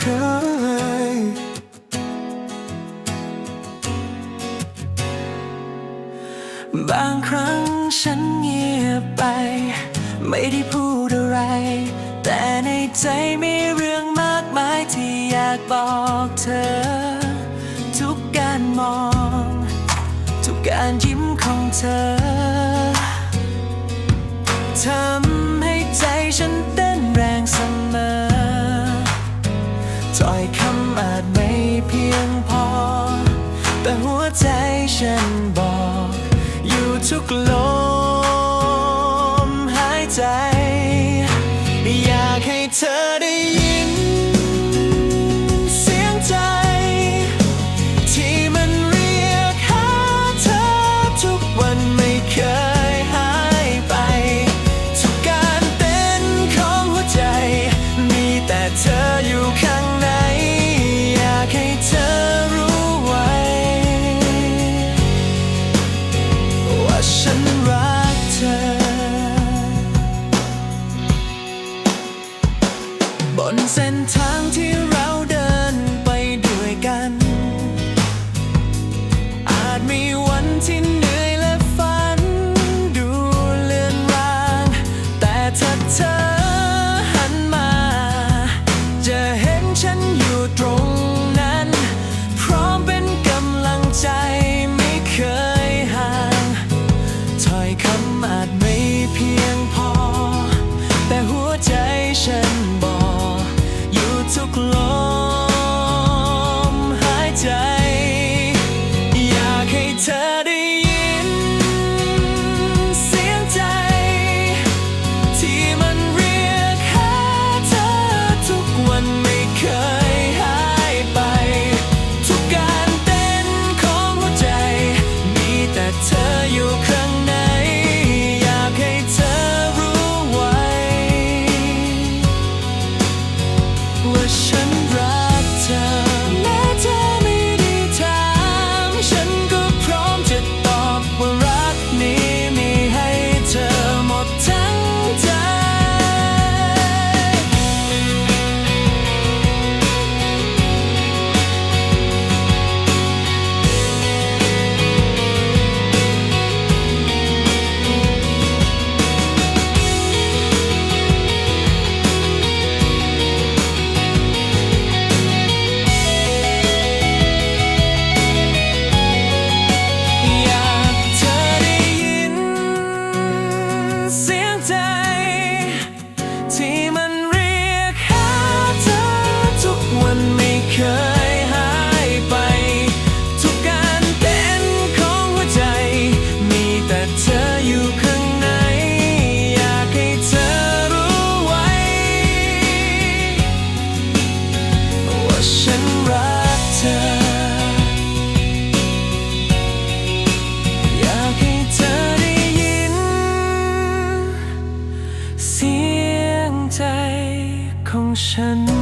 ใคร บางครั้งฉันเงียบไป ไม่ได้พูดอะไร แต่ในใจมีเรื่องมากมายที่อยากบอกเธอ ทุกการมอง ทุกการยิ้มของเธอทำ ถ้อยคำอาจไม่เพียงพอ แต่หัวใจฉันบอก อยู่ทุกลมหายใจ อยากให้เธอได้ยิน บนเส้นทางที่ 我身深。